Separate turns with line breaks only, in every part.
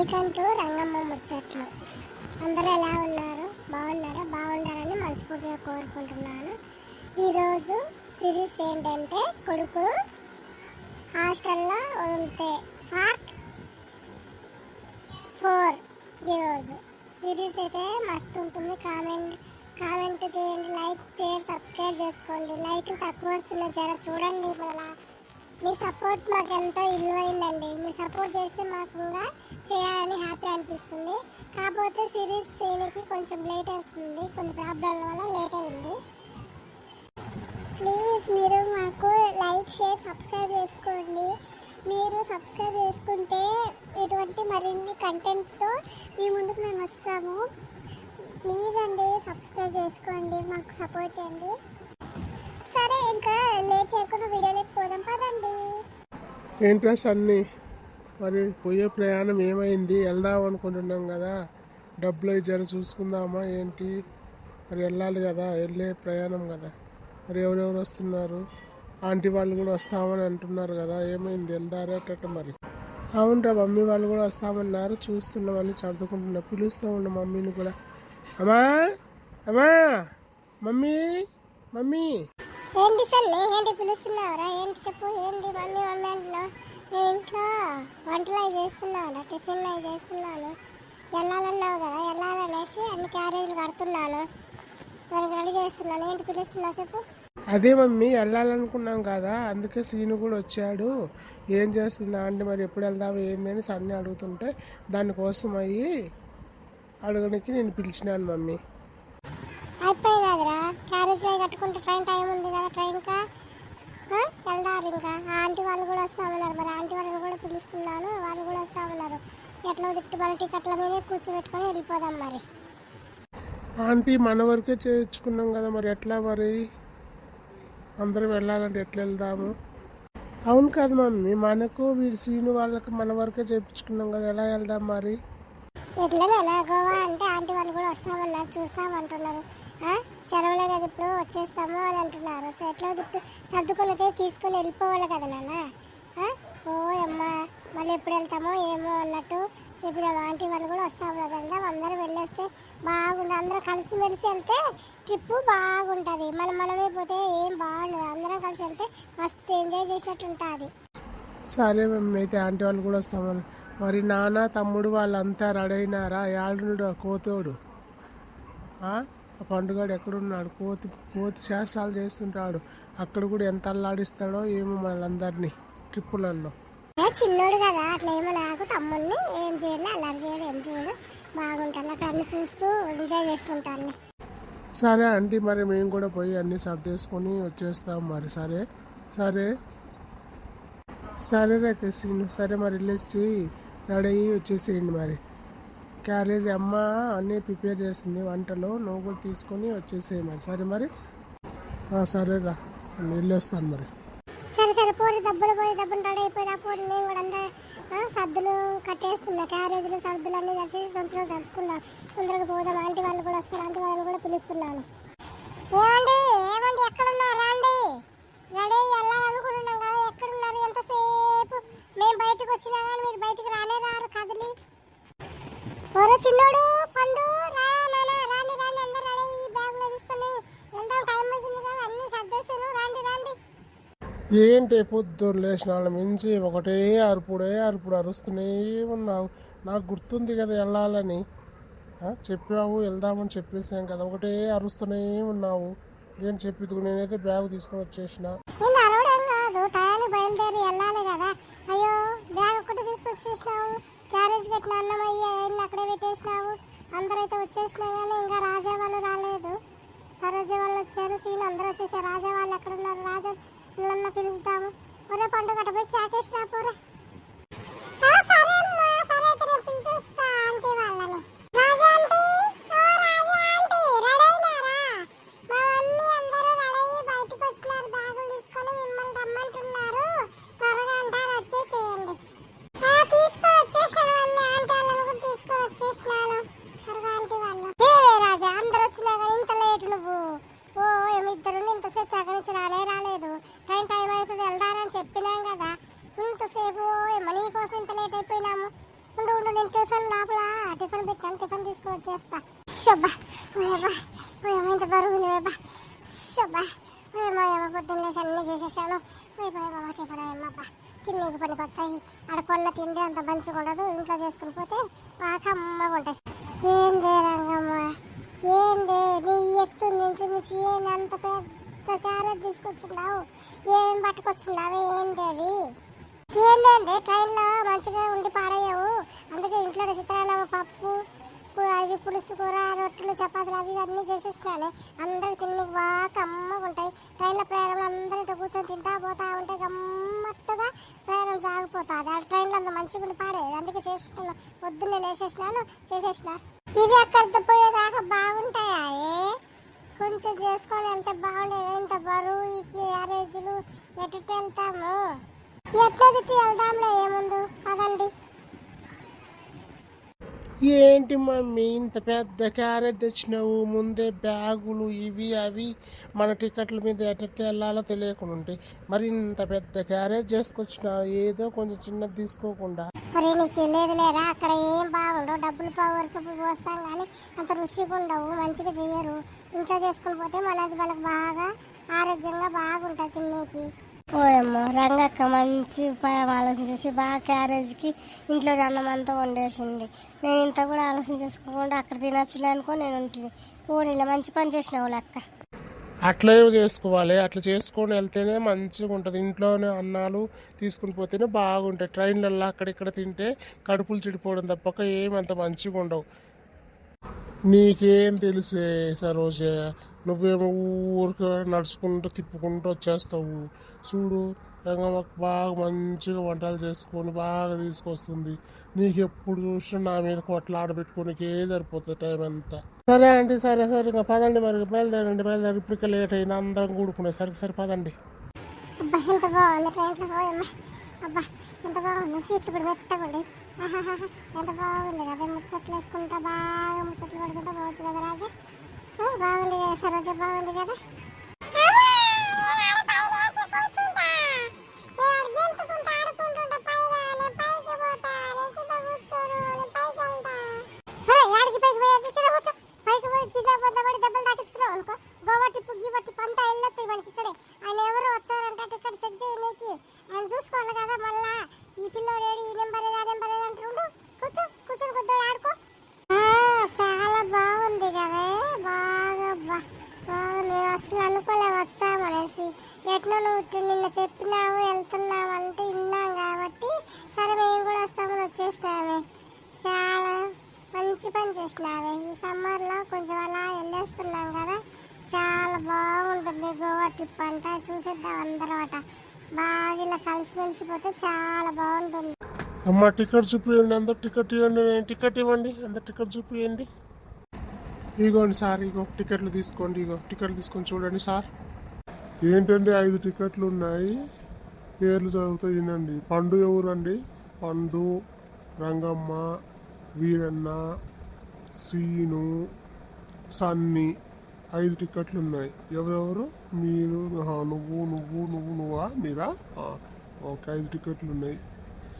Welcome to Rangamma ముచ్చట్లు. అందరూ ఎలా ఉన్నారు? బాగున్నారా? బాగుండాలని మనస్ఫూర్తిగా కోరుకుంటున్నాను. ఈరోజు సిరీస్ ఏంటంటే కొడుకు హాస్టల్లో ఉంటే పార్ట్ ఫోర్ ఈరోజు. సిరీస్ అయితే మస్తు ఉంటుంది. కామెంట్ కామెంట్ చేయండి లైక్ షేర్ సబ్స్క్రైబ్ చేసుకోండి. లైక్ తక్కువ వస్తున్నాయి జర చూడండి ఇప్పుడు మీ సపోర్ట్ మాకు ఎంతో విలువైందండి మీరు సపోర్ట్ చేస్తే మాకు కూడా చేయాలని హ్యాపీ అనిపిస్తుంది. కాకపోతే సిరీస్ చేయడానికి కొంచెం లేట్ అవుతుంది. కొన్ని ప్రాబ్లం వల్ల లేట్ అయింది. ప్లీజ్ మీరు మాకు లైక్ షేర్ సబ్స్క్రైబ్ చేసుకోండి. మీరు సబ్స్క్రైబ్ చేసుకుంటే ఇటువంటి మరిన్ని కంటెంట్తో మీ ముందుకు మేము వస్తాము. ప్లీజ్ అండి సబ్స్క్రైబ్ చేసుకోండి. మాకు సపోర్ట్ చేయండి. సరే ఇంకా లేట్ చేయకుండా వీడియోలోకి పోదాం పదండి.
ఏంట్రా సన్ని? మరి పోయే ప్రయాణం ఏమైంది? వెళ్దాం అనుకుంటున్నాం కదా. డబ్బులు జర చూసుకుందామా? ఏంటి? మరి వెళ్ళాలి కదా వెళ్ళే ప్రయాణం కదా. మరి ఎవరెవరు వస్తున్నారు? ఆంటీ వాళ్ళు కూడా వస్తామని అంటున్నారు కదా. ఏమైంది? వెళ్దారేటట్టు మరి? అవునరా మమ్మీ వాళ్ళు కూడా వస్తామన్నారు. చూస్తున్నామని చదువుకుంటున్నా పిలుస్తూ ఉండు మమ్మీని కూడా. అమ్మా! అమ్మా! మమ్మీ! మమ్మీ!
ఏంటి సన్ని ఏంటి పిలుస్తున్నావురా? ఏంటి చెప్పు ఏంటి మమ్మీ మమ్మీ అంటున్నావు? నేను ఇంట్లో వంటలు అవి చేస్తున్నాను టిఫిన్లు అవి చేస్తున్నాను. వెళ్ళాలన్నావు కదా వెళ్ళాలనేసి అన్ని క్యారేజీలు కడుతున్నాను. మరి రెడీ చేస్తున్నాను. ఏంటి పిలుస్తున్నావు చెప్పు.
అదే మమ్మీ వెళ్ళాలనుకున్నాం కదా అందుకే సీను కూడా వచ్చాడు. ఏం చేస్తుందా అంటే మరి ఎప్పుడు వెళ్దాము ఏంది అని సన్ని అడుగుతుంటే దానికోసం అయ్యి అడగడానికి నేను పిలిచినాను మమ్మీ.
క్యారేజీలో కట్టుకుంటే ట్రైన్ టైం ఉంది కదా ట్రైన్కా వెళ్దారు ఇంకా. ఆంటీ వాళ్ళు కూడా వస్తామన్నారు మరి. ఆంటీ వాళ్ళని కూడా పిలుస్తున్నాను. వాళ్ళు కూడా వస్తామన్నారు ఎట్లా తిట్టు మన టికెట్ల మీదే కూర్చోబెట్టుకొని వెళ్ళిపోదాం మరి.
ఆంటీ మన వరకే చేర్చుకున్నాం కదా మరి. ఎట్లా మరి? అందరం వెళ్ళాలంటే ఎట్లా వెళ్దాము? అవును కాదు మమ్మీ. మనకు వీడి సీను వాళ్ళకి మన వరకే చేయించుకున్నాం కదా. ఎలా వెళ్దాం మరి?
ఎట్లనేనా గోవా అంటే ఆంటీ వాళ్ళు కూడా వస్తామన్నారు చూస్తామంటున్నారు? సెలవులే కదా ఇప్పుడు వచ్చేస్తాము అని అంటున్నారు. సో ఎట్లా చుట్టూ సర్దుకున్నదే తీసుకుని వెళ్ళిపోవాలి కదా నాన్న. ఓ అమ్మ మళ్ళీ ఎప్పుడు వెళ్తామో ఏమో అన్నట్టు చెప్పిన ఆంటీ వాళ్ళు కూడా వస్తామన్నారు వెళ్దాం. అందరం వెళ్ళేస్తే బాగుంటుంది అందరం కలిసిమెలిసి వెళ్తే ట్రిప్ బాగుంటుంది. మనం మనమే పోతే ఏం బాగుండదు. అందరం కలిసి వెళ్తే మస్తు ఎంజాయ్ చేసినట్టు ఉంటుంది.
సరే మేము అయితే ఆంటీ వాళ్ళు కూడా వస్తామని మరి నాన్న తమ్ముడు వాళ్ళంతా రెడీ అయినారా? యాడునుడు ఆ? కోతోడు ఆ పండుగాడు ఎక్కడున్నాడు? కోతి కోతి శాస్త్రాలు చేస్తుంటాడు. అక్కడ కూడా ఎంత అల్లాడిస్తాడో ఏమో వాళ్ళందరినీ ట్రిప్పులలో
చిన్నోడు కదా అట్లా ఏమో నాకు తమ్ముడిని ఏం చేయడు అల్లరి చేయడు ఏం చేయడు. బాగుంటాను అక్కడ అన్ని చూస్తూ ఎంజాయ్ చేసుకుంటాను
సరే ఆంటీ మరి మేము కూడా పోయి అన్నీ సర్దేసుకొని వచ్చేస్తాం మరి. సరే సరే. సరే రైతే సరే మరి వెళ్ళేసి రెడీ అయ్యి వచ్చేసేయండి మరి. క్యారేజ్ అమ్మ అన్నీ ప్రిపేర్ చేసింది వంటలు. నువ్వు కూడా తీసుకొని వచ్చేసేయి మరి. సరే మరి? ఆ, సరేరా వెళ్ళేస్తాను మరి.
సరే సరే. పోరి దబ్బులు పోయి దబ్బులు రెడీ అయిపోయినా పోరి నేను కూడా అంతా సర్దులు కట్టేస్తున్నా క్యారేజీలు సర్దులు అన్నీ కలిసి సంవత్సరం సర్దుకుందాం. తొందరగా పోదాం. ఆంటీ వాళ్ళు కూడా వస్తారు. ఆంటీ వాళ్ళని కూడా పిలుస్తున్నాను ఏమండి? ఏమండి? ఎక్కడున్నారు? రండి. రెడీ వెళ్ళాలనుకుంటున్నాం కదా. ఎక్కడున్నారు? ఎంతసేపు? మేము బయటకు వచ్చినా కానీ మీరు బయటకు రానే రారు కదిలి? ఓరో చిన్నోడు పండు రా నాన్న రాండి రాండి అందరు రెడీ. బ్యాగులో తీసుకొని వెళ్దాం టైం అవుతుంది కదా అన్ని సర్దేశాను రాండి రాండి.
ఏంటి పొద్దున్న లేచిన వాళ్ళ మించి ఒకటే అరుపుడే అరుపుడు అరుస్తూనే ఉన్నావు? నాకు గుర్తుంది కదా వెళ్ళాలని. చెప్పావు వెళ్దామని చెప్పేసాం కదా ఒకటే అరుస్తూనే ఉన్నావు. ఏం చెప్పిద్దు నేనైతే బ్యాగ్ తీసుకొని వచ్చేసిన.
నేను బయలుదేరి వెళ్ళాలి కదా. అయ్యో బ్యాగ్ తీసుకొచ్చేసినావు. క్యారేజ్ కట్టిన అన్నం అయ్యి అవన్నీ అక్కడే పెట్టేసినావు. అందరైతే వచ్చేసినా కానీ ఇంకా రాజా వాళ్ళు రాలేదు. సరోజ వాళ్ళు వచ్చారు సీన్ అందరూ వచ్చేసారు. రాజా వాళ్ళు ఎక్కడ ఉన్నారు రాజా పిల్లన్న పిలుస్తాము ఒరే పండుగ పోయి క్యాకేసినా పోరా ఆ, సరే అమ్మా, సరే అయితే రేపు పిలిచేస్తా ఆంటీ వాళ్ళని. రాజా ఆంటీ, ఓ రాజా ఆంటీ, రెడీ అయినారా? మా మమ్మీ అందరూ రెడీ అయ్యి బయటకు వచ్చినారు బ్యాగులు తీసుకొని మిమ్మల్ని రమ్మంటున్నారు త్వరగా అంటారు వచ్చేసేయండి ఆ, తీసుకొని వచ్చేసాను మమ్మీ ఆంటీ వాళ్ళని కూడా తీసుకొని వచ్చేసినాను త్వరగా ఆంటీ వాళ్ళు ఏవే రాజా అందరు వచ్చినా కానీ ఇంత లేట్ నువ్వు ఓ ఇద్దరు ఇంతసేపు అక్కడి నుంచి రానే రాలేదు ట్రైన్ టైం అవుతుంది వెళ్దారని చెప్పినాం కదా ఇంతసేపు ఉండు ఉండు నేను టిఫిన్ లోపల టిఫిన్ పెట్టాను టిఫిన్ తీసుకుని వచ్చేస్తా షబ్బా ఓయబ్బా ఓయమ్మ ఇంత బరువు ఉంది ఓయబ్బా షబ్బా ఓయమ్మ ఓయమ్మ పొద్దున్న లేచి అన్నీ చేసేసాను ఓయబ్బా ఓయబ్బా టిఫిన్ ఓయమ్మబ్బా తిన్నీకి పనికి వచ్చాయి ఆడ తిండి అంత మంచిగా ఉండదు ఇంట్లో చేసుకుని పోతే బాగా కమ్మగా ఉంటాయి. ఏందే రంగమ్మ? ఏందే నీ ఎత్తు నుంచి మించి ఏంది అంత పెద్ద క్యారెట్ తీసుకొచ్చిండావు? ఏం పట్టుకొచ్చిండావు ఏందేవి ఏంటంటే ట్రైన్లో మంచిగా ఉండి పాడయ్యావు. అందుకే ఇంట్లో చిత్రాన్నం పప్పు అవి పులుసు కూర రొట్టెలు చపాతీలు అవి అన్నీ చేసేసినాను అందరికి తిని బాగా కమ్మగా ఉంటాయి. ట్రైన్లో ప్రయాణం అందరూ కూర్చొని తింటా పోతా ఉంటే గమ్మత్తుగా ప్రయాణం సాగిపోతుంది ఆ ట్రైన్లో అంత మంచిగా ఉండి అందుకే చేసేసాను పొద్దున్నే లేచేసినాను చేసేసిన. ఇవి అక్కడ పోయేదాకా బాగుంటాయా ఏ? కొంచెం చేసుకొని వెళ్తే బాగుండేది. ఇంత బరువు ఈ క్యారేజీలు ఎటు వెళ్తాము? ఎట్లా తిట్టి వెళ్దాంలే ఏముందు పదండి
ఏంటి మమ్మీ ఇంత పెద్ద క్యారెట్ తెచ్చినావు? ముందే బ్యాగులు ఇవి అవి మన టికెట్ల మీద ఎట్లా వెళ్ళాలో తెలియకుండా ఉంటాయి మరి ఇంత పెద్ద క్యారేజ్ చేసుకొచ్చిన ఏదో కొంచెం చిన్నది తీసుకోకుండా.
మరి నీకు తెలియదు లేరా అక్కడ ఏం బాగుండవు. డబ్బులు పావు వరకు పోస్తాం కానీ అంత రుచిగా ఉండవు. మంచిగా చేయరు ఇంట్లో చేసుకుని పోతే మనది మనకు బాగా ఆరోగ్యంగా బాగుంటుంది తినేకి
పోయమ్మో రంగక్క మంచి ఉపాయం ఆలోచించేసి బాగా క్యారేజ్కి ఇంట్లో అన్నం అంతా వండేసింది. నేను ఇంత కూడా ఆలోచన చేసుకోకుండా అక్కడ తినచ్చులే అనుకో నేను ఉంటుంది పోనీలే మంచి పని చేసినావు లెక్క
అట్లే చేసుకోవాలి. అట్లా చేసుకొని వెళ్తేనే మంచిగా ఉంటుంది. ఇంట్లోనే అన్నాలు తీసుకుని పోతేనే బాగుంటాయి. ట్రైన్లలో అక్కడిక్కడ తింటే కడుపులు చెడిపోవడం తప్పక ఏమంత మంచిగా ఉండవు. నీకేం తెలిసే సరోజ? నువ్వేమో ఊరికి నడుచుకుంటూ తిప్పుకుంటూ వచ్చేస్తావు. చూడు రంగమ్మకు బాగా మంచిగా వంటలు చేసుకొని బాగా తీసుకొస్తుంది. నీకు ఎప్పుడు చూసినా నా మీద కొట్లాడ ఆడబెట్టుకోనికే సరిపోతుంది టైం అంతా. సరే అండి సరే సరే ఇంకా పదండి మరి. బయలుదేరండి బయలుదేరి ఇప్పటికే లేట్ అయింది. అందరం కూడుకునే సరికి సరే పదండి.
అబ్బా ఎంత బాగుంది ట్రైన్లో పోయమ్మా అబ్బా ఎంత బాగుంది. సీట్లు కూడా మెత్తగుండి ఆహాహాహా, ఎంత బాగుంది కదా. ముచ్చట్లు వేసుకుంటా బాగా ముచ్చట్లు పడుకుంటా పోవచ్చు కదా రాజా. ఆ, బాగుంది కదా సరోజ బాగుంది కదా యాడికి పైకి పోయేది కింద కూర్చో పైకి పోయి కింద పొందబడి దెబ్బలు తాకించుకున్నావు అనుకో గోవా టిప్పు గీవా టిప్పు అంతా వెళ్ళొచ్చు మనకి ఇక్కడే ఆయన ఎవరు వచ్చారంట టికెట్ చెక్ చేయనీకి ఆయన చూసుకోవాలి కదా మళ్ళా ఈ పిల్లోడు ఏడు ఈ నెంబర్ ఏది ఆ నెంబర్ ఏది అంటుండు కూర్చో ఆడుకో. చాలా బాగుంది కదా. బాగా బా- బాగుంది. అసలు అనుకోలే వచ్చామనేసి ఎట్లా నువ్వు నిన్న చెప్పినావు వెళ్తున్నావు అంటే విన్నాం కాబట్టి సరే మేము కూడా వస్తామని వచ్చేసినావే. చాలా మంచి పని చేసినావే. ఈ సమ్మర్లో కొంచెం అలా వెళ్ళేస్తున్నాం కదా. చాలా బాగుంటుంది గోవా ట్రిప్ అంట. చూసేద్దాం అందరం అట. బాగా ఇలా కలిసిమెలిసిపోతే చాలా బాగుంటుంది.
అమ్మ టికెట్ చూపియండి అందరు టికెట్ ఇవ్వండి నేను టికెట్ ఇవ్వండి అందరు టికెట్ చూపియండి. ఇగోండి సార్ ఇగో టికెట్లు తీసుకోండి ఇగో టికెట్లు తీసుకొని చూడండి సార్. ఏంటండి ఐదు టికెట్లు ఉన్నాయి? పేర్లు చదువుతూ వినండి. పండు ఎవరండి? పండు రంగమ్మ వీరన్న సీను సన్ని. ఐదు టికెట్లు ఉన్నాయి. ఎవరెవరు? మీరు నువ్వు నువ్వు నువ్వు నువ్వా మీరా? ఓకే ఐదు టికెట్లు ఉన్నాయి.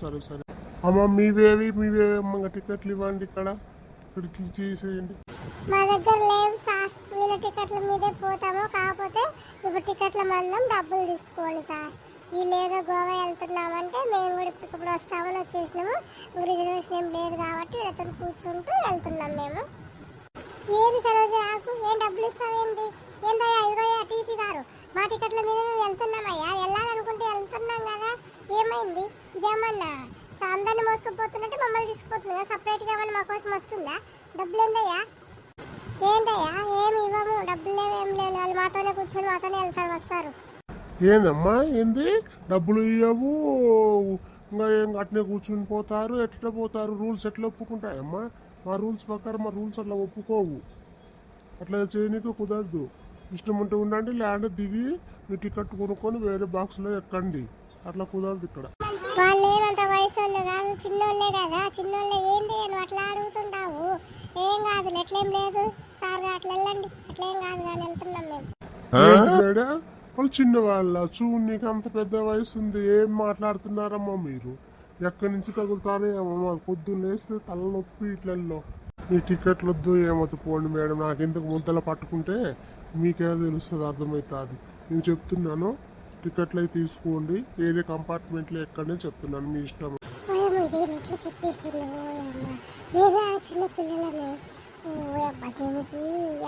సరే సరే. అమ్మ మీవేవి మీవేవి అమ్మ టికెట్లు ఇవ్వండి ఇక్కడ? ఇక్కడ తీసేయండి
మా దగ్గర లేవు సార్. వీళ్ళ టికెట్ల మీదే పోతాము. కాకపోతే ఇప్పుడు టికెట్ల మందం డబ్బులు తీసుకోవాలి సార్. వీళ్ళు ఏదో గోవా వెళ్తున్నామంటే మేము కూడా ఇప్పుడు వస్తామని వచ్చేసినాము. రిజర్వేషన్ ఏం లేదు కాబట్టి వీళ్ళతో కూర్చుంటూ వెళ్తున్నాం మేము. ఏది సరోజ నాకు ఏం డబ్బులు ఇస్తావేంటి ఏందయ్యా ఇదిగోయ్యా టీసీ గారు. మా టికెట్ల మీద మేము వెళ్తున్నామయ్యా. వెళ్ళాలనుకుంటే వెళ్తున్నాం కదా. ఏమైంది? ఇదేమన్నా సో మోసుకుపోతున్నట్టు మమ్మల్ని తీసుకుపోతుంది సపరేట్గా ఏమైనా మా కోసం వస్తుందా? డబ్బులు ఏందయ్యా? ఏంటయ్యా ఏమి ఇవ్వము. డబ్బులు లేవు ఏం లేవు. వాళ్ళు మాతోనే కూర్చొని మాతోనే వెళ్తారు వస్తారు.
ఏందమ్మా? ఏంది? డబ్బులు ఇవ్వవు ఇంకా ఏం అట్నే కూర్చుని పోతారు? ఎట్లా పోతారు? రూల్స్ ఎట్లా ఒప్పుకుంటాయమ్మా? మా రూల్స్ ప్రకారం మా రూల్స్ అట్లా ఒప్పుకోవు. అట్లా చేయనీకి కుదరదు. ఇష్టం ఉంటే ఉండండి ల్యాండ్ దిగి మీ టికెట్ కొనుక్కొని వేరే బాక్స్లో ఎక్కండి. అట్లా కుదరదు ఇక్కడ.
వాళ్ళు కాదు చిన్నోళ్ళే కదా చిన్నోళ్ళే ఏంటి నువ్వు అట్లా అడుగుతుంటావు. ఏం కాదు ఎట్లేం లేదు. సార్ అట్లా వెళ్ళండి. అట్లేం కాదు కానీ వెళ్తున్నాం మేము.
వాళ్ళు చిన్నవాళ్ళ చూ నీకు అంత పెద్ద వయసు ఉంది ఏం మాట్లాడుతున్నారమ్మా మీరు? ఎక్కడి నుంచి తగులుతానే ఏమో మాకు పొద్దున్న లేస్తే తలనొప్పి ఇట్లలో మీ టికెట్లు వద్దు ఏమొద్దు పోండి మేడం నాకు ఇంతకు ముంతలో పట్టుకుంటే మీకే తెలుస్తుంది అర్థమవుతుంది. నేను చెప్తున్నాను టికెట్లు అయితే తీసుకోండి వేరే కంపార్ట్మెంట్లో ఎక్కడనే చెప్తున్నాను మీ ఇష్టం
ఇట్లా ఓయమ్మ మేమే ఆ చిన్న పిల్లలమే? ఓయమ్మ దీనికి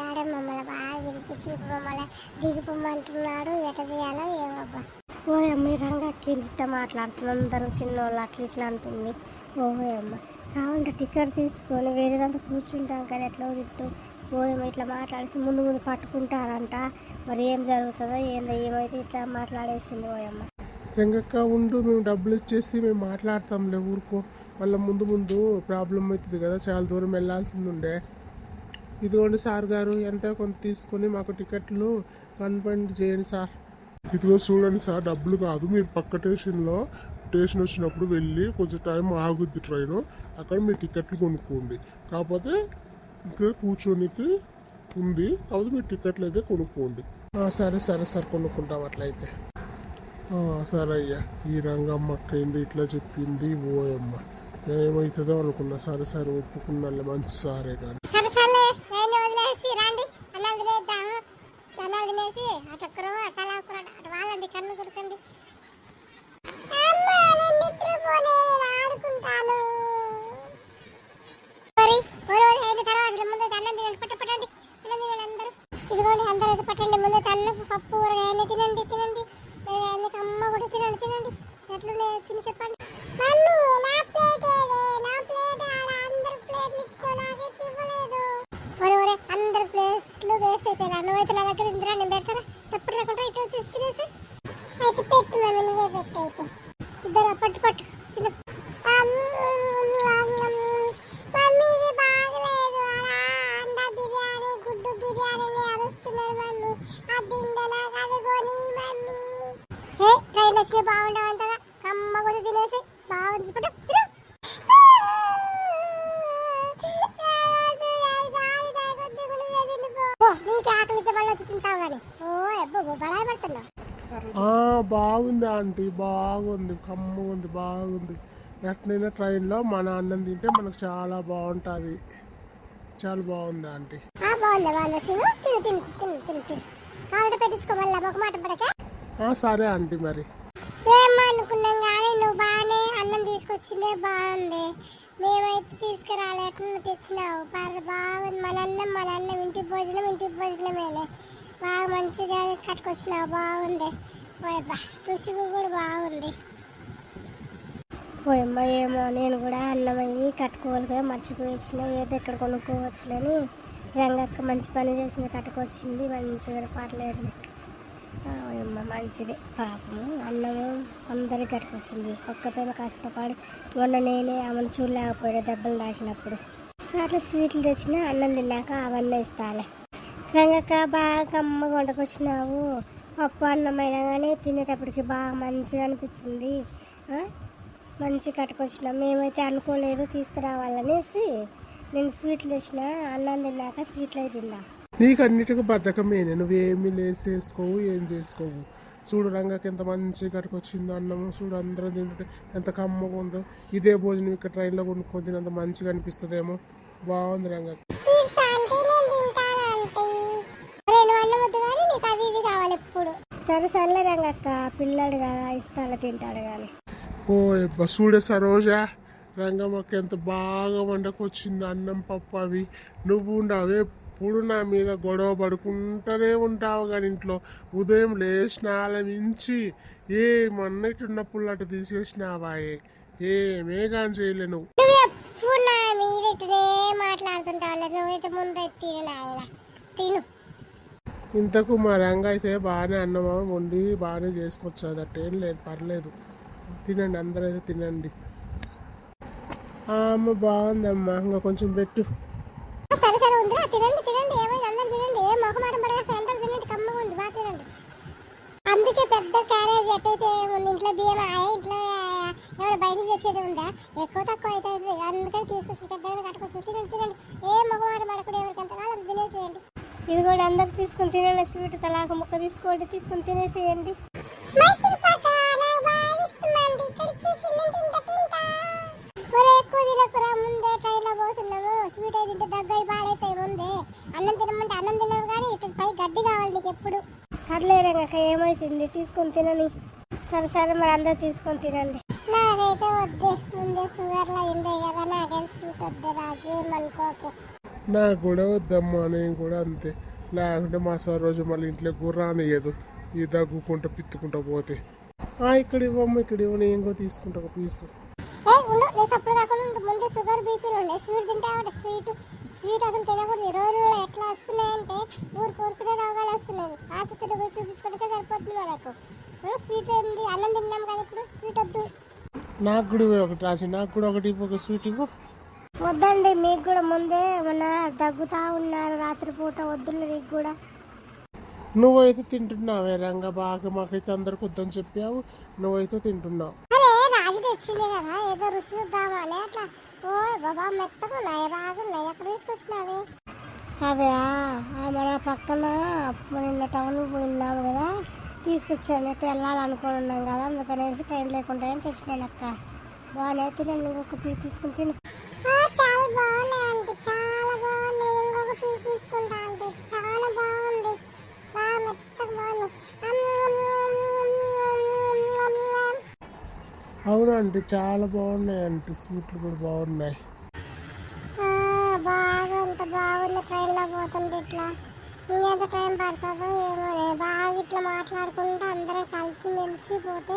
ఆడ మమ్మల్ని బాగా ఇరికిసి మమ్మల్ని దిగిపోమంటున్నాడు ఎట చేయాలో ఏమబ్బా
ఓ ఈ రంగకి ఇట్లా మాట్లాడుతుంది. అందరం చిన్నోళ్ళు అట్లా ఇట్లా అంటుంది. ఓయమ్మ కావాలంటే టికెట్ తీసుకొని వేరేదంతా కూర్చుంటాం కదా ఎట్లా తిట్టు? ఓయమ్మ ఇట్లా మాట్లాడేసి ముందు ముందు పట్టుకుంటారంట. మరి ఏం జరుగుతుందో ఏందో ఏమైతే ఇట్లా మాట్లాడేసింది ఓయమ్మ
రంగక్క ఉండు మేము డబ్బులు ఇచ్చేసి మేము మాట్లాడతాంలే ఊరుకో. మళ్ళీ ముందు ముందు ప్రాబ్లం అవుతుంది కదా చాలా దూరం వెళ్ళాల్సింది ఉండే. ఇదిగోండి సార్ గారు ఎంత కొంత తీసుకొని మాకు టికెట్లు కన్ఫర్మ్ చేయండి సార్. ఇదిగో చూడండి సార్ డబ్బులు కాదు మీరు పక్క స్టేషన్లో స్టేషన్ వచ్చినప్పుడు వెళ్ళి కొంచెం టైం ఆగుద్ది ట్రైన్ అక్కడ మీ టికెట్లు కొనుక్కోండి. కాకపోతే ఇక్కడ కూర్చోనికి ఉంది కాకపోతే మీ టికెట్లు అయితే కొనుక్కోండి. సరే సరే సార్ కొనుక్కుంటాం అట్లయితే. సరే అయ్యా. ఈ రంగమ్మక్క ఏంది ఇట్లా చెప్పింది ఓయమ్మ. ఏమవుతుందో అనుకున్నా. సరే సరే ఒప్పుకున్నా మంచి సారే కానీ.
సరే సర్లే. నేను వదిలేసి రండి. అన్నాలు తినేద్దాము. అన్నాలు తినేసి ఆ ఒక్కరు అటు అలా ఒక్కరు అటు వాళ్ళండి కన్ను కొడుకండి ఆడుకుంటాను మరి ఓరి ఓరి అయిన తర్వాత ముందు అన్నం తినండి పట్ట పట్టండి అన్నం తినండి అందరూ ఇదిగోండి అందరూ అయితే పట్టండి ముందు అన్నం పప్పు ఊరగాయని తినండి తినండి ఊరగాయని అమ్మ కూడా తినండి తినండి ఎట్లుండే తిని చెప్పండి మమ్మీ నా ప్లేట్ నా ప్లేట్ అందరు ప్లేట్లు ఇచ్చిన నాకైతే ఇవ్వలేదు ఒరే ఒరే అందరు ప్లేట్లు వేస్ట్ అవుతాయి నువ్వైతే నా దగ్గర ఇందిరా నేను పెడతారా సప్పుడు లేకుండా ఇటు వచ్చేసి తినేసి అయితే పెట్టు మమ్మీ నువ్వే పెట్టు అయితే ఇద్దరు పట్టు పట్టు తిను మమ్మీ ఇది బాగలేదు అలా అండా బిర్యానీ గుడ్డు బిర్యానీ అరుస్తున్నారు మమ్మీ అది తింటే నాకు అది కొని మమ్మీ ఏ ట్రైన్ వచ్చిన బాగుండవు అంతగా కమ్మ కొద్ది తినేసి బాగుంది పట్టు తిను ఓ, నీకు ఆకలితో మళ్ళీ వచ్చి తింటావు కానీ ఓ అబ్బో బడాయి పడుతున్నావు
ఆ, బాగుంది ఆంటీ బాగుంది కమ్మగా ఉంది బాగుంది ఎట్లయినా ట్రైన్లో మన అన్నం తింటే మనకు చాలా బాగుంటుంది. చాలా బాగుంది ఆంటీ. సరే ఆంటీ మరి.
కానీ నువ్వు బాగానే అన్నం తీసుకొచ్చిందే బాగుంది. మేమైతే తీసుకురాలే ఎట్లా తెచ్చినావు. బాగుంది. మన అన్నం మన అన్నం ఇంటి భోజనం ఇంటి భోజనమేలే. బాగా మంచిగా కట్టుకొచ్చినావు బాగుంది. కూడా బాగుంది.
ఓయమ్మ ఏమో నేను కూడా అన్నమయ్యి కట్టుకోవాలి మర్చిపోయేసిన మర్చిపోయిన ఏదో ఇక్కడ కొనుక్కోవచ్చులని. రంగక్క మంచి పని చేసింది కట్టుకొచ్చింది మంచిగా పర్లేదు. ఓయమ్మ మంచిది. పాపము అన్నము అందరికి కట్టుకొచ్చింది. ఒక్కతో కష్టపడి మొన్న నేనే ఆమెను చూడలేకపోయాడు దెబ్బలు తాకినప్పుడు. సార్లు స్వీట్లు తెచ్చిన అన్నం తిన్నాక అవన్నీ ఇస్తాలే. రంగక్క బాగా అమ్మ వండుకొచ్చినావు పప్పు అన్నమైనా కానీ తినేటప్పటికి బాగా మంచిగా అనిపించింది. మంచి కట్టుకొచ్చినాం మేమైతే అనుకోలేదు తీసుకురావాలనేసి నేను స్వీట్లు తెచ్చిన అన్నం తిన్నాక స్వీట్లు అయితే తిన్నా.
నీకు అన్నిటికీ బద్ధకమేనే నువ్వేమి లేసేసుకోవు ఏం చేసుకోవు. చూడు రంగకి ఎంత మంచి కట్టుకొచ్చిందో అన్నము చూడు అందరం తింటుంటే ఎంత కమ్మగా ఉందో. ఇదే భోజనం ఇక్కడ ట్రైన్లో కొనుక్కొని తినంత మంచిగా అనిపిస్తుందేమో. బాగుంది రంగ
స్వీట్స్ ఆంటీ నేను తింటాను ఆంటీ. నేను అన్నం వద్దు కానీ నీకు అది ఇది కావాలి ఎప్పుడు.
సరే సర్లే రంగక్క. పిల్లాడు కదా ఇస్తాలో తింటాడు కానీ.
ఓ చూడే సరోజా రంగమ్మకి ఎంత బాగా వండకొచ్చింది అన్నం పప్పు అవి నువ్వు ఉండవు ఎప్పుడు నా మీద గొడవ పడుకుంటూనే ఉంటావు కానీ ఇంట్లో. ఉదయం లేచినాల మించి ఏమన్నట్టున్నప్పుడు అటు తీసేసినావాయే ఏమే కానీ చేయలే నువ్వు.
నువ్వు ఎప్పుడు నా మీద ఇటునే మాట్లాడుతుంటావు లేదు నువ్వైతే ముందు తిను నాయన. తిను.
ఇంతకు మా రంగ అయితే బాగానే అన్నం వండి బాగానే చేసుకొచ్చాది అట్టేం లేదు పర్లేదు. తినండి అందరైతే తినండి. అమ్మ బాగుందమ్మా ఇంకా కొంచెం పెట్టు.
సరే సరే ఉందిరా తినండి తినండి ఏమైంది? అందరు తినండి ఏ మొహమాటం పడగా అందరు తినండి కమ్మగా ఉంది బాగా తినండి. అందుకే పెద్ద క్యారేజ్ ఎట్టయితే ఉంది ఇంట్లో బియ్యం ఇంట్లో ఏమైనా బయట నుంచి తెచ్చేది ఉందా? ఎక్కువ తక్కువ అయితే అందుకని తీసుకొచ్చి పెద్దగా కట్టుకొచ్చి తినండి తినండి. ఏ మొహమాటం పడకుండా ఎవరికి ఎంతకాలం తినేసేయండి.
ఇది కూడా అందరు తీసుకొని తినండి స్వీట్ తలాక ముక్క తీసుకోండి తీసుకొని తినేసేయండి. తీసుకొని తినని సరే సరే మరి అందరు తీసుకొని తినండి.
నాకైతే వద్దే. ముందే షుగర్లో ఉండే కదా నాకైతే స్వీట్ వద్దే రాజు ఏమనుకోకే
నాకు కూడా వద్దమ్మా నేను కూడా అంతే. లేకుంటే మా సార్ రోజు మళ్ళీ ఇంట్లో గుర్రానియదు ఈ దగ్గుకుంటా పిత్తుకుంటా పోతే. ఆ, ఇక్కడ ఇవ్వమ్మ ఇక్కడ ఇవ్వ నేను కూడా తీసుకుంటా ఒక పీస్
ఏ ఉండు నేను సప్పుడు కాకుండా. ముందు షుగర్ బీపీలు ఉండే. స్వీట్ తింటావంటే స్వీట్ స్వీట్ అసలు తినకూడదు. ఈ రోజుల్లో ఎట్లా వస్తున్నాయంటే ఊరు కోరుకునే రోగాలు వస్తున్నాయి. ఆసుపత్రి పోయి చూపించుకోవడానికి సరిపోతుంది మనకు. స్వీట్ ఏంది అన్నం తిన్నాం కదా ఇప్పుడు స్వీట్ వద్దు.
నాకు కూడా ఒకటి రాసి నాకు కూడా ఒకటి ఒక స్వీట్ ఇవ్వు.
వద్దండి మీకు కూడా ముందే ఏమన్నా దగ్గుతా ఉన్నారు రాత్రిపూట వద్దులే నీకు కూడా.
నువ్వైతే తింటున్నావే రంగా బాగా మాకైతే అందరికి వద్దని చెప్పావు. నువ్వైతే తింటున్నావు.
అరే రాజు తెచ్చింది కదా ఏదో రుచి చూద్దామని అట్లా ఓ బాబా మెత్తగా ఉన్నాయి? బాగున్నాయి ఎక్కడ తీసుకొచ్చినావి?
అవే మన పక్కన నిన్న టౌన్ పోయినాము కదా. తీసుకొచ్చాను. ఎట్లా వెళ్ళాలనుకున్నాం కదా. అందుకనేసి ట్రైన్ లేకుండా ఏం తెచ్చినాను అక్క. బాగున్నాయి తినండి. ఇంకొక పీస్ తీసుకుని తిను
ఆ, చాలా బాగున్నాయి ఆంటీ చాలా బాగుంది ఇంకొక పీస్ తీసుకుంటా ఆంటీ చాలా బాగుంది బాగా మెత్తగా బాగుంది
అవునండి చాలా బాగున్నాయి అంటే స్వీట్లు కూడా బాగున్నాయి.
ఆ, బాగా అంత బాగుంది ట్రైన్లో పోతుంటే ఇట్లా. ఇంకెంత టైం పడుతుందో ఏమో బాగా ఇట్లా మాట్లాడుకుంటూ అందరూ కలిసి మెలిసి పోతే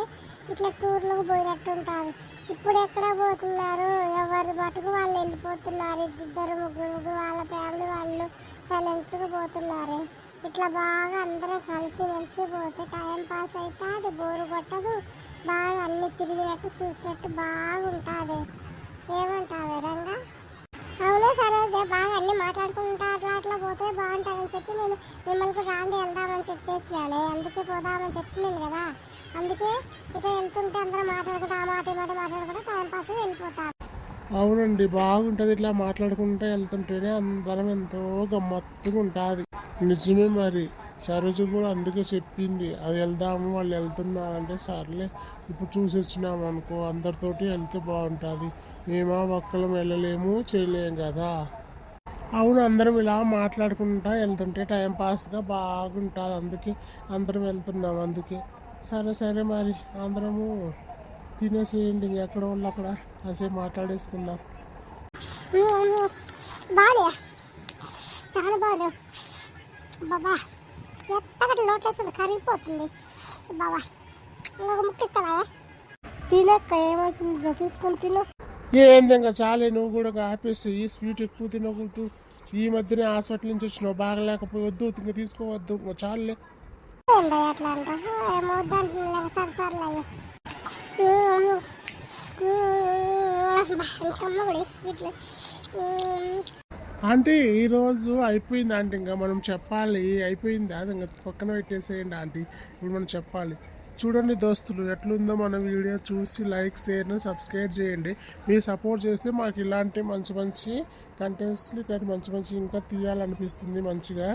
ఇట్లా టూర్లకు పోయినట్టు ఉంటుంది ఇప్పుడు ఎక్కడ పోతున్నారు? ఎవరి మటుకు వాళ్ళు వెళ్ళిపోతున్నారు. ఇద్దరు ముగ్గురు ముగ్గురు వాళ్ళ ఫ్యామిలీ వాళ్ళు సైలెన్స్గా పోతున్నారు. ఇట్లా బాగా అందరూ కలిసి మెలిసి పోతే టైం పాస్ అయితే అది బోరు కొట్టదు. బాగా అన్ని తిరిగినట్టు చూసినట్టు బాగుంటుంది. ఏమంటావే రంగా? అవును సరోజ బాగా అన్ని మాట్లాడుకుంటా అట్లా అట్లా పోతే బాగుంటుందని చెప్పి నేను మిమ్మల్ని కూడా రాండి వెళ్దామని చెప్పేసినాను అందుకే పోదామని చెప్పినాను కదా. అందుకే ఇక వెళ్తుంటే అందరం మాట్లాడుకుంటా ఆ మాట మాట మాట్లాడుకుంటా టైం పాస్ వెళ్ళిపోతాను
అవునండి బాగుంటుంది ఇట్లా మాట్లాడుకుంటూ వెళ్తుంటేనే అందరం ఎంతో గమ్మత్తుగా ఉంటుంది. నిజమే మరి. సరోజు కూడా అందుకే చెప్పింది. అది వెళ్దాము వాళ్ళు వెళ్తున్నారంటే సర్లే ఇప్పుడు చూసి వచ్చినాము అనుకో అందరితోటి వెళ్తే బాగుంటుంది. మేమా ఒక్కలం వెళ్ళలేము చేయలేము కదా. అవును అందరం ఇలా మాట్లాడుకుంటా వెళ్తుంటే టైం పాస్గా బాగుంటుంది. అందుకే అందరం వెళ్తున్నాం అందుకే. సరే సరే మరి అందరము తినేసేయండి ఎక్కడ వాళ్ళు అక్కడ. కాసేపు మాట్లాడేసుకుందాం.
చాలా బాగుంది. బాబా మెత్తగా లోట్లేసుకుంటే కరిగిపోతుంది బాబా ఇంకొక ముక్కిస్తావా
తినక్క ఏమవుతుందో తీసుకొని తిను
ఏంది ఇంకా చాలే నువ్వు కూడా ఆపేసి ఈ స్వీట్ ఎక్కువ తినకూడదు ఈ మధ్యనే హాస్పిటల్ నుంచి వచ్చినావు బాగలేకపోవద్దు ఇంకా తీసుకోవద్దు ఇంకా చాలులే
ఏంటో అట్లా అంటావు ఏమో వద్దంటున్నా సరే సర్లే స్వీట్లు
ఆంటీ ఈరోజు అయిపోయింది ఆంటీ ఇంకా మనం చెప్పాలి. అయిపోయింది? అది ఇంకా పక్కన పెట్టేసేయండి ఆంటీ. ఇప్పుడు మనం చెప్పాలి. చూడండి దోస్తులు ఎట్లుందో మన వీడియో చూసి లైక్ షేర్ సబ్స్క్రైబ్ చేయండి. మీరు సపోర్ట్ చేస్తే మాకు ఇలాంటి మంచి మంచి కంటెంట్స్ని ఇట్లాంటి మంచి మంచి ఇంకా తీయాలనిపిస్తుంది మంచిగా.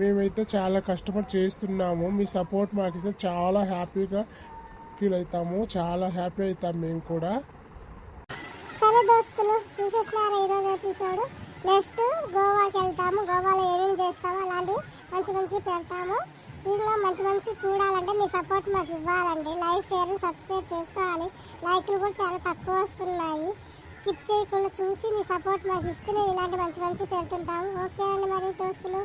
మేమైతే చాలా కష్టపడి చేస్తున్నాము. మీ సపోర్ట్ మాకు ఇస్తే చాలా హ్యాపీగా ఫీల్ అవుతాము. చాలా హ్యాపీ అవుతాం మేము కూడా.
సరే దోస్తులు చూసేసినారా ఈరోజు ఎపిసోడ్? నెక్స్ట్ గోవాకి వెళ్తాము. గోవాలో ఏమేమి చేస్తాము అలాంటివి మంచి మంచి పెడతాము. ఇంకా మంచి మంచి చూడాలంటే మీ సపోర్ట్ మాకు ఇవ్వాలండి. లైక్ షేర్ సబ్స్క్రైబ్ చేసుకోవాలి. లైక్లు కూడా చాలా తక్కువ వస్తున్నాయి. స్కిప్ చేయకుండా చూసి మీ సపోర్ట్ మాకు ఇస్తే మేము ఇలాంటి మంచి మంచి పెడుతుంటాము. ఓకే అండి మరి దోస్తులు.